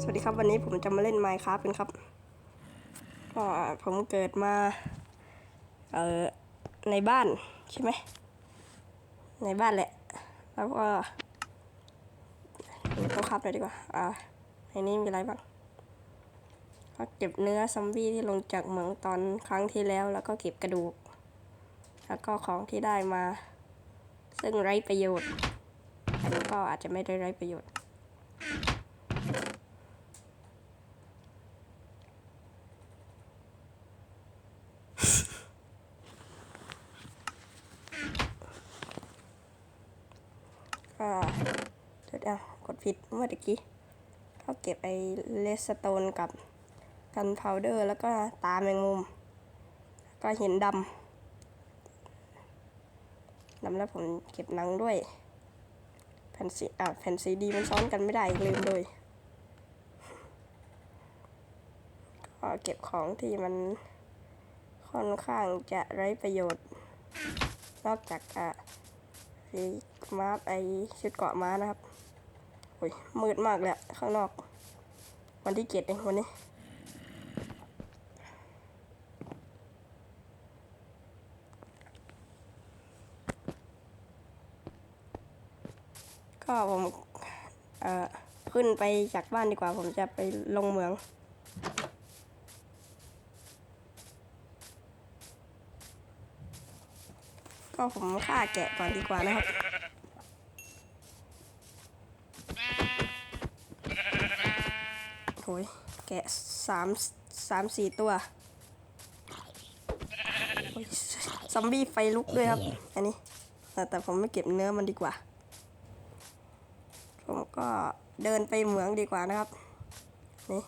สวัสดีครับวันนี้ผมจะมาเล่น Minecraft กันครับก็ผมเกิดมา เออในบ้านใช่ไหม ในบ้านแหละ แล้วก็ต้องคับเลยดีกว่า อ่า ในนี้มีอะไรบ้าง ก็เก็บเนื้อซอมบี้ที่ลงจากเหมืองตอนครั้งที่แล้ว แล้วก็เก็บกระดูก แล้วก็ของที่ได้มา ซึ่งไร้ประโยชน์อันนี้ก็อาจจะไม่ได้ไร้ประโยชน์ ก็เดี๋ยวกดผิดเมื่อกี้ก็เก็บไอ้เลสโตนกับกันพาวเดอร์ แล้วก็ตาแมงมุม ก็เห็นดำดำแล้วผมเก็บหนังด้วยแผ่นซีอ่าแผ่นซีดีมันซ้อนกันไม่ได้ลืมเลยก็เก็บของที่มันค่อนข้างจะไร้ประโยชน์ นอกจากอะ ไอ้ม้าไอชุดเกาะม้านะครับโอ้ยมืดมากเลยอะข้างนอก วันที่เจ็ดเองวันนี้ก็ผมเอ่อขึ้นไปจากบ้านดีกว่า ผมจะไปลงเมือง ก็ผมฆ่าแกะก่อนดีกว่านะครับโอ้ยแกะสามสามสี่ตัวซอมบี้ไฟลุกด้วยครับ อันนี้แต่แต่ผมไม่เก็บเนื้อมันดีกว่า ผมก็เดินไปเหมืองดีกว่านะครับ นี่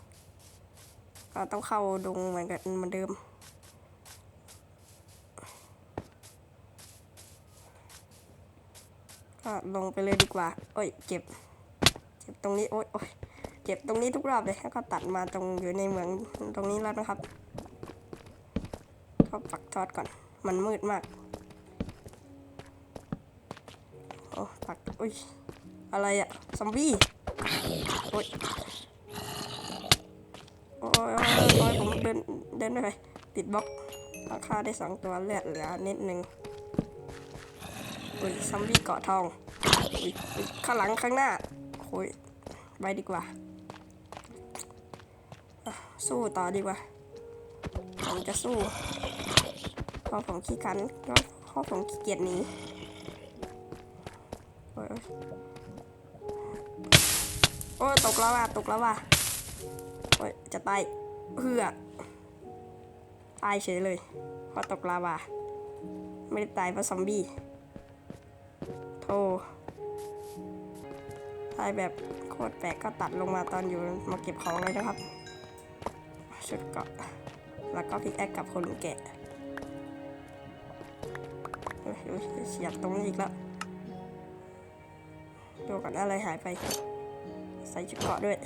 ก็ต้องเข้าดงเหมือนกันเหมือนเดิม ก็ลงไปเลยดีกว่า โอ้ย เจ็บ เจ็บตรงนี้ โอ้ยโอ้ยเจ็บตรงนี้ทุกรอบเลยแล้วก็ตัดมาตรงอยู่ในเหมืองตรงนี้แล้วนะครับ ก็ปักทอดก่อน มันมืดมาก โอ้ปักอุ้ย อะไรอะซอมบี้ โอ้ยโอ้ยโอ้ยโอ้ยผมเดินเดินไม่ไปติดบล็อกราคาได้สองตัวเลือดเหลือนิดนึง อุ้ยซอมบี้เกาะทองอุ้ยข้างหลังข้างหน้าโอ้ยไปดีกว่า สู้ต่อดีกว่า ผมจะสู้พราะผมขี้ขันก็พราะผมขี้เกียจหนีโอ้ยโอ้ยตกแล้วว่ะตกแล้วว่ะโอ้ยจะตายเพื่อตายเฉยเลยเพราะตกลาวาไม่ได้ตายเพราะซอมบี้ โธ่ตายแบบโคตรแปลกก็ตัดลงมาตอนอยู่มาเก็บของเลยนะครับ ชุดเกาะ แล้วก็พิกแอคกับคนแกะเฮ้ยเฮ้ยเสียบตรงนี้อีกแล้วดูก่อนอะไรหายไป ใส่ชุดเกาะด้วย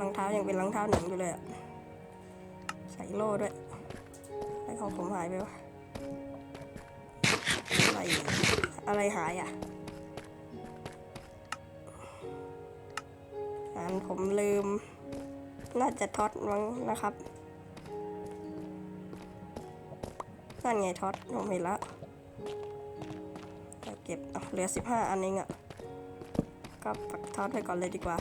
รองเท้ายังเป็นรองเท้าหนังอยู่เลยอะใส่โล่ด้วยแล้วของผมหายไปวะ อะไรอะไรหายอะงานผมลืม น่าจะท็อตมั้งนะครับนั่นไงท็อตผมเห็นแล้วเก็บเหลือสิบห้าอันเองอะ ก็ปักท็อตไปก่อนเลยดีกว่า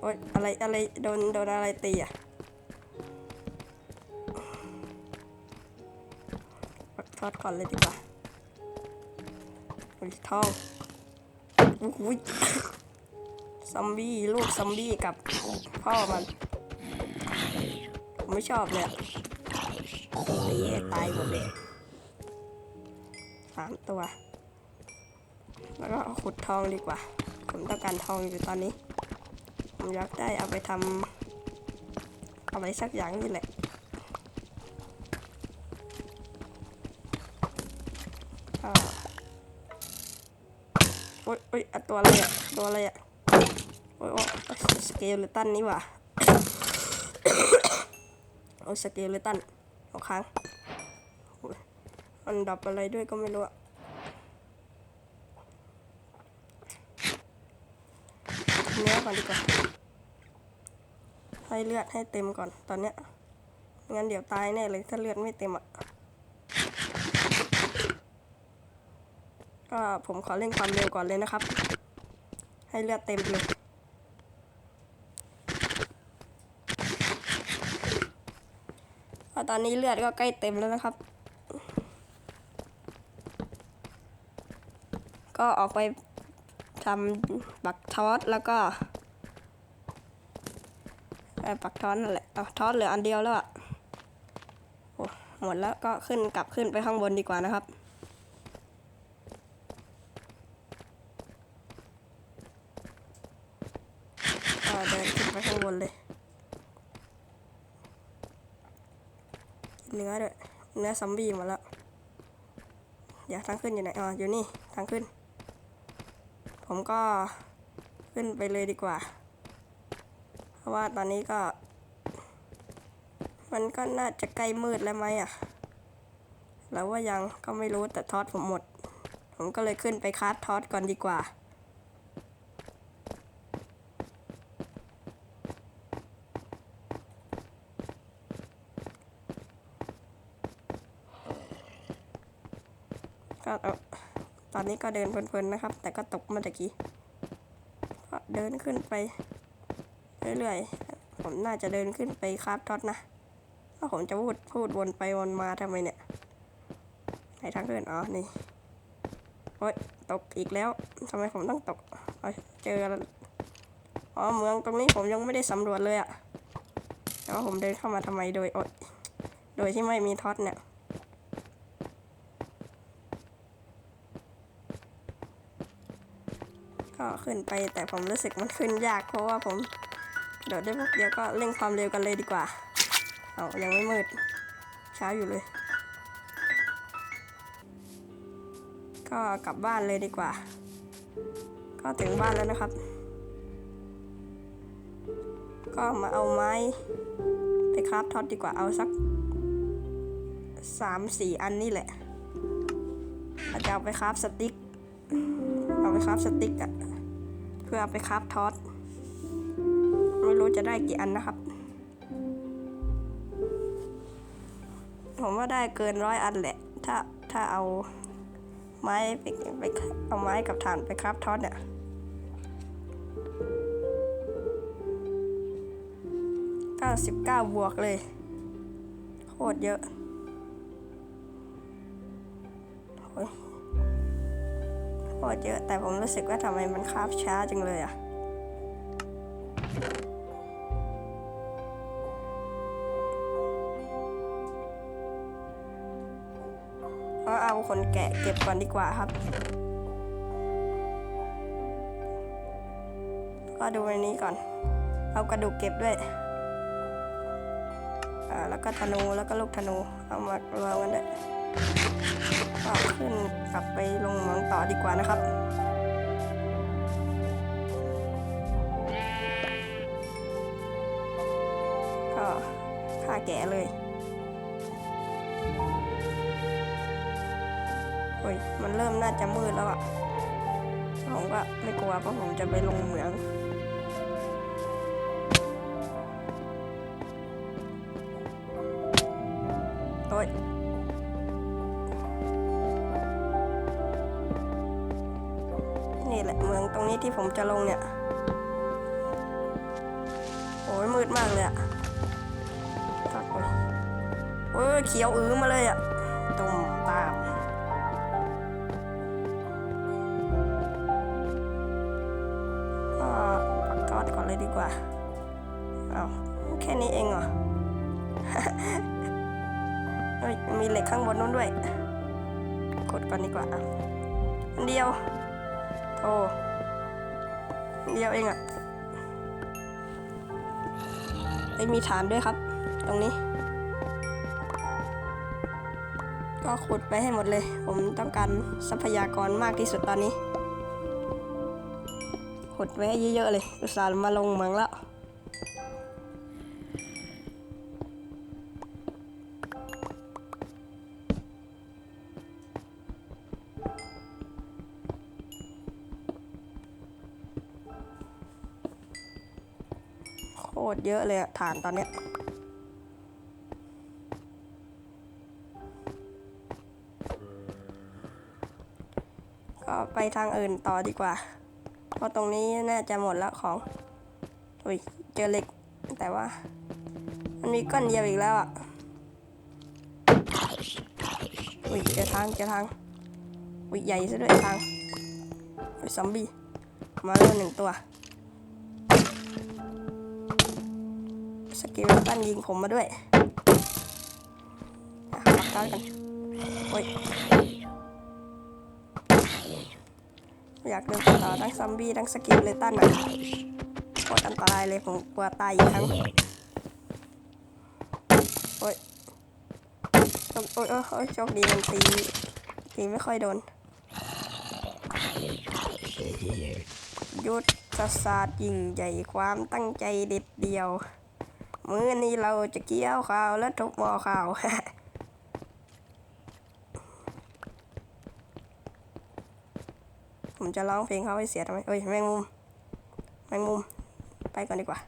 โอ๊ยอะไรอะไรโดนโดนอะไรตีอะ ทอดก่อนเลยดีกว่าอุ้ยทองอุ้ยซอมบี้ลูกซอมบี้กับพ่อมันผมไม่ชอบเลยอะตีตายหมดเลยสามตัว แล้วก็ขุดทองดีกว่า ผมต้องการทองอยู่ตอนนี้ ผมอยากได้เอาไปทำอะไรสักอย่างนี่แหละ ก็โอ้ยโอ๊ยตัวอะไรอะตัวอะไรอะโอ้ยสเกลเลตันนี่ว่ะโอ้สเกลเลตันเอาค้างอันดับอะไรด้วยก็ไม่รู้อะเนื้อก่อนดีกว่าให้เลือดให้เต็มก่อนตอนเนี้ยงั้นเดี๋ยวตายแน่เลยถ้าเลือดไม่เต็มอะ ก็ผมขอเร่งความเร็วก่อนเลยนะครับ ให้เลือดเต็มเลยตอนนี้เลือดก็ใกล้เต็มแล้วนะครับ ก็ออกไปทำบักทอสแล้วก็เอ่อปักทอสนั่นแหละเอาทอสเหลืออันเดียวแล้วอะโอ้หมดแล้วก็ขึ้นกลับขึ้นไปข้างบนดีกว่านะครับ ก็เดินขึ้นไปข้างบนเลยกิน เนื้อด้วยเนื้อซอมบี้หมาแล้วเดี๋ยวทางขึ้นอยู่ไหนอ๋ออยู่นี่ทางขึ้น ผมก็ขึ้นไปเลยดีกว่า เพราะว่าตอนนี้ก็ มันก็น่าจะใกล้มืดแล้วไหมอะ แล้วว่ายังก็ไม่รู้แต่ทอดผมหมด ผมก็เลยขึ้นไปคาร์ดทอดก่อนดีกว่า ก็ตอนนี้ก็เดินเพลินๆนะครับ แต่ก็ตกมาตะกี้ก็เดินขึ้นไป เรื่อยๆ ผมน่าจะเดินขึ้นไปคราฟท็อตนะถ้าผมจะพูดพูดวนไปวนมาทำไมเนี่ยไหนทางเดินอ๋อนี่โอ๊ยตกอีกแล้วทำไมผมต้องตกเอเจออ๋อเมืองตรงนี้ผมยังไม่ได้สำรวจเลยอะแต่ว่าผมเดินเข้ามาทำไมโดยโดยที่ไม่มีท็อตเนี่ย ก็ขึ้นไปแต่ผมรู้สึกมันขึ้นยากเพราะว่าผมโดดได้พวกเดียวก็เร่งความเร็วกันเลยดีกว่า เอายังไม่มืดเช้าอยู่เลย ก็กลับบ้านเลยดีกว่า ก็ถึงบ้านแล้วนะครับ ก็มาเอาไม้ไปคราฟท็อตดีกว่าเอาสักสามสี่อันนี่แหละอาจจะเอาไปคราฟสติ๊ก เอาไปคราฟสติ๊กอะ พื่อเอาไปคราฟทอสไม่รู้จะได้กี่อันนะครับ ผมว่าได้เกินร้อยอันแหละ ถ้าถ้าเอาไม้ไปไปเอาไม้กับถ่านไปคราฟทอสเนี่ยเก้าสิบเก้าบวกเลย โคตรเยอะ โคตเยอะ แต่ผมรู้สึกว่าทำไมมันคาบช้าจังเลยอะก็เอาคนแกะเก็บก่อนดีกว่าครับ ก็ดูในนี้ก่อน เอากระดูกเก็บด้วยอ่าแล้วก็ธนูแล้วก็ลูกธนู เอามารวมกันด้วย ก็ขึ้นกลับไปลงเหมืองต่อดีกว่านะครับก็ฆ่าแกะเลยโอ้ยมันเริ่มน่าจะมืดแล้วอะผมก็ไม่กลัวเพราะผมจะไปลงเหมืองโอ้ย ที่ผมจะลงเนี่ย โอ้ยมืดมากเลยอะตัดไปโอ้ยเขียวอื้อมาเลยอะตุ่มตามก็ปักทอดก่อนเลยดีกว่าเอาแค่นี้เองเหรอเฮ้ยมีเหล็กข้างบนนู้นด้วย กดก่อนดีกว่าอันเดียวโอ้ เดียวเองอะ่ะไอมีฐานด้วยครับ ตรงนี้ ก็ขุดไปให้หมดเลย ผมต้องการทรัพยากรมากที่สุดตอนนี้ ขุดไว้ให้เยอะๆเลย อุตส่าห์มาลงเหมืองแล้ว ตรเยอะเลยอะฐานตอนเนี้ยก็ไปทางอื่นต่อดีกว่า เพราะตรงนี้น่าจะหมดแล้วของ อุ้ย เจอเหล็ก แต่ว่า มันมีก้อนเดียวอีกแล้วอะอุ้ย เจอทาง เจอทาง อุ้ย ใหญ่ซะด้วยทางอุ้ยซอมบี้ มาแล้วหนึ่งตัว สกิลตันยิงผมมาด้วยปักตากันโอ้ยอยากเดินต่อทั้งซอมบี้ทั้งสกิลเลตันอะโคตรอันตรายเลยผมกลัวตายอีกครั้งโอ้ยโอ้ยโอ้ยโอ้ยโอ้ยโชคดีมันตีตีไม่ค่อยโดนยุทธศาสตร์ยิ่งใหญ่ความตั้งใจเด็ดเดียว มื้อนี้เราจะเกี่ยวข้าวและทุบหม้อข้าวผมจะร้องเพลงเขาให้เสียทำไมเอ้ยแมงมุมแมงมุมไปก่อนดีกว่า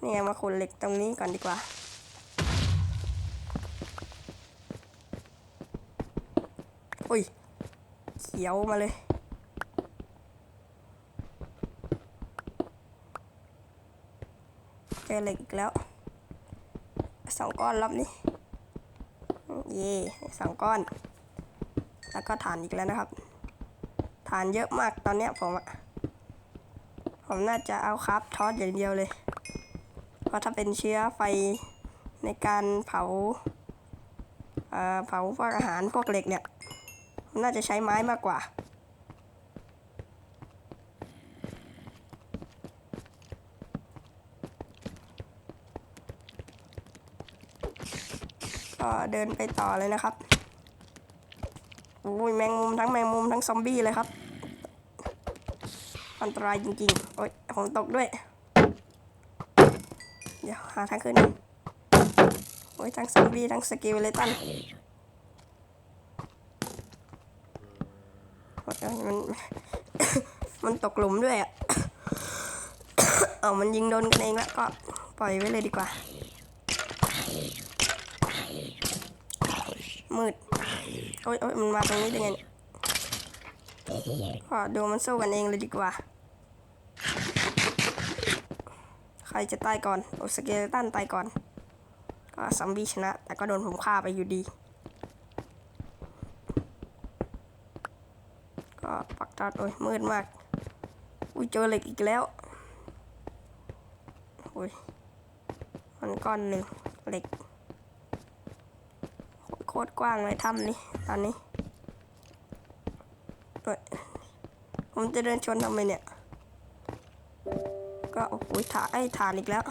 นี่ไงมาขุดเหล็กตรงนี้ก่อนดีกว่า อุ้ย เขียวมาเลย เจอเหล็กอีกแล้วสองก้อนรอบนี้เย่สองก้อน แล้วก็ฐานอีกแล้วนะครับฐานเยอะมากตอนเนี้ยผมอะผมน่าจะเอาครับทอดอย่างเดียวเลย เพราะถ้าเป็นเชื้อไฟในการเผาเอ่อเผาพวกอาหารพวกเหล็กเนี่ย ผมน่าจะใช้ไม้มากกว่า เดินไปต่อเลยนะครับอุ้ยแมงมุมทั้งแมงมุมทั้งซอมบี้เลยครับ อันตรายจริงๆ โอ๊ยผมตกด้วย เดี๋ยวหาทางขึ้นโอ้ยทั้งซอมบี้ทั้งสกิลเลตันโอ๊ยมันมันตกหลุมด้วยอะ เอามันยิงโดนกันเองแล้วก็ปล่อยไว้เลยดีกว่า มืดโอ๊ยโอ๊ยมันมาตรงนี้ได้ไงเนี่ยก็ดูมันสู้กันเองเลยดีกว่า ใครจะตายก่อนโอสเกเลตันตายก่อน ก็ซัมบี้ชนะ แต่ก็โดนผมฆ่าไปอยู่ดี ก็ปักตอดโอ้ยมืดมาก อุ้ยเจอเหล็กอีกแล้วโอ้ยมันก้อนหนึ่งเหล็ก ตรกว้างเลยถ้ำนี้ตอนนี้ด้วยผมจะเดินชนทำไมเนี่ย ก็โอ้โหฐานไอ้ฐานอีกแล้ว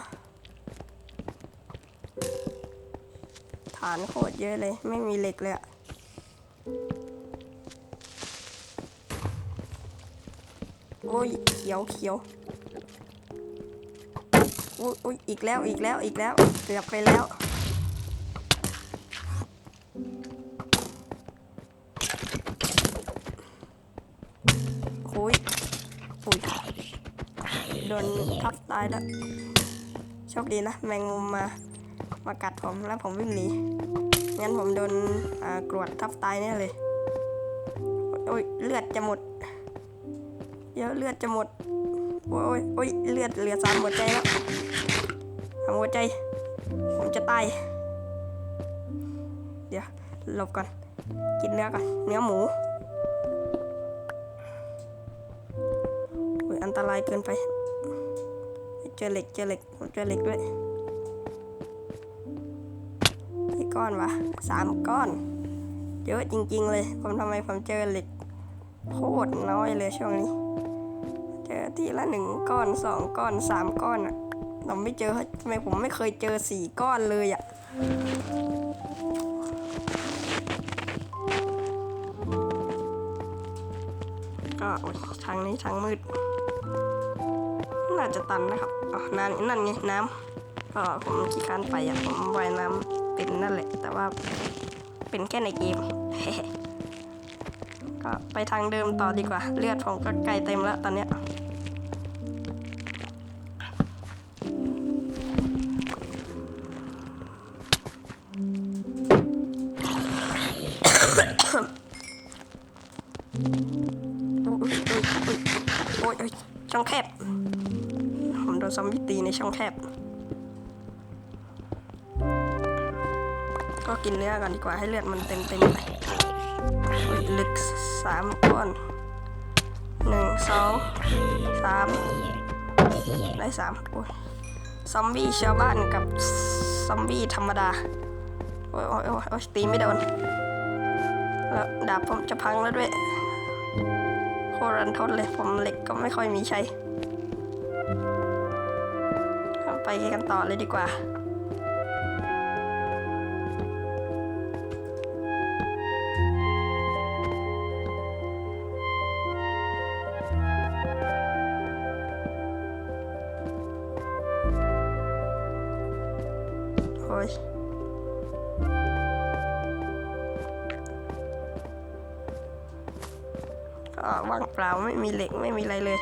ฐานโคตรเยอะเลย ไม่มีเหล็กเลยอะโอ้ยเขียวเขียวอุ้ยอุ้ยอีกแล้วอีกแล้วอีกแล้ว เกือบไปแล้ว โดนทับตายแล้วโชคดีนะ แมงมุมมามากัดผมแล้วผมวิ่งหนีงั้นผมโดนกรวดทับตายแน่เลยโอ้ยเลือดจะหมดเดี๋ยวเลือดจะหมดโอ้ยโอ้ยเลือดเหลือสามหัวใจแล้วสามหัวใจ ผมจะตายเดี๋ยวหลบก่อน กินเนื้อก่อน เนื้อหมูอุ๊ยอันตรายเกินไป เจอเหล็กเจอเหล็กผมเจอเหล็กด้วยกี่ก้อนวะสามก้อน เยอะจริง ๆ เลย ผมทำไมผมเจอเหล็กโคตรน้อยเลยช่วงนี้ เจอทีละหนึ่งก้อนสองก้อนสามก้อนอะผมไม่เจอทำไมผมไม่เคยเจอสี่ก้อนเลยอะก็ทางนี้ทางมืด น่าจะตันนะครับ อ๋อน้ำนั่นไงน้ำอ๋ผมขี้การไปอะผมว่ายน้ำเป็นนั่นแหละ แต่ว่าเป็นแค่ในเกมก็ไปทางเดิมต่อดีกว่า เลือดผมก็ใกล้เต็มแล้วตอนเนี้ยช่องแคบ นซอมบี้ตีในช่องแคบ ก็กินเนื้อกันดีกว่าให้เลือดมันเต็มเต็มไปลึกสามก้อนหนึ่งสองสามได้สามโอ้ยซอมบี้ชาวบ้านกับซอมบี้ธรรมดา โอ้ยโอ้ยโอ้ยโอ้ยตีไม่โดน แล้วดาบผมจะพังแล้วด้วยโคตรรันทดเลยผมเหล็กก็ไม่ค่อยมีใช้ ไปกันต่อเลยดีกว่า โอ้ยก็ว่างเปล่าไม่มีเหล็กไม่มีอะไรเลย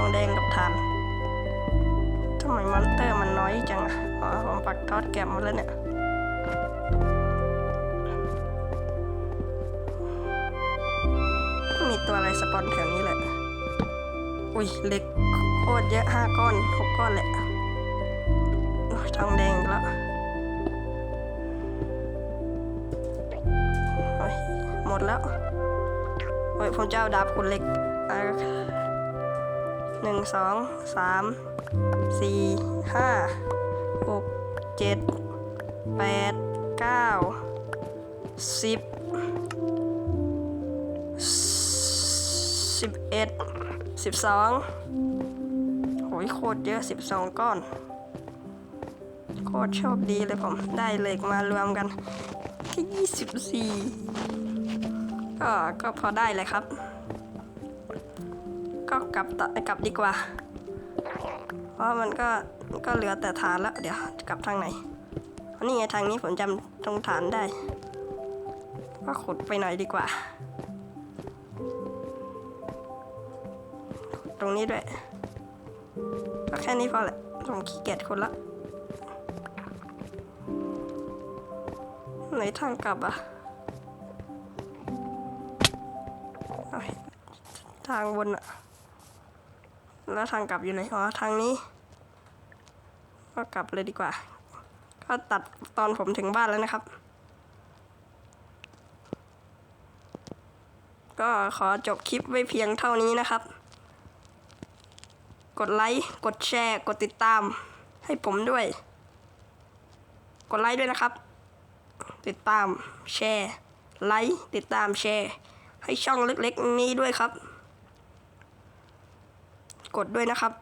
อแต่ทองแดงกับถ่านทำไมมอนเตอร์มันน้อยจังอะอ๋อผมปักทอดแกมมาแล้วเนี่ยมีตัวอะไรสปอนแถวนี้แหละ อุ้ยเล็กโคตรเยอะห้าก้อนหกก้อนแหละทองแดงแล้วหมดแล้วโอ้ยผมจะเอาดาบคุณเล็กอ่า หนึ่งสองสามสี่ห้าหกเจ็ดแปดเก้าสิบสิบเอ็ดสิบสองโอ้ยโคตรเยอะสิบสองก้อน โคตรโชคดีเลยผมได้เหล็กมารวมกันแค่ยี่สิบสี่ก็ก็พอได้เลยครับ ก็กลับต่อกลับดีกว่า เพราะมันก็ก็เหลือแต่ฐานแล้ว เดี๋ยวกลับทางไหนอันนี่ไงทางนี้ผมจำตรงฐานได้ ก็ขุดไปหน่อยดีกว่า ตรงนี้ด้วย ก็แค่นี้พอแหละผมขี้เกียจคนละไหนทางกลับอะทางวนอะ แล้วทางกลับอยู่ไหนอ๋อทางนี้ ก็กลับเลยดีกว่า ก็ตัดตอนผมถึงบ้านแล้วนะครับ ก็ขอจบคลิปไว้เพียงเท่านี้นะครับ กดไลค์กดแชร์ กดติดตาม ให้ผมด้วย กดไลค์ด้วยนะครับ ติดตามแชร์ไลค์ติดตามแชร์ ให้ช่องเล็กๆนี้ด้วยครับ กดด้วยนะครับ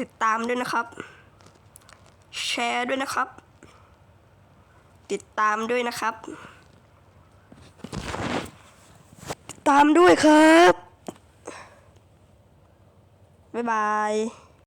ติดตามด้วยนะครับ แชร์ด้วยนะครับ ติดตามด้วยนะครับ ติดตามด้วยครับ บ๊ายบาย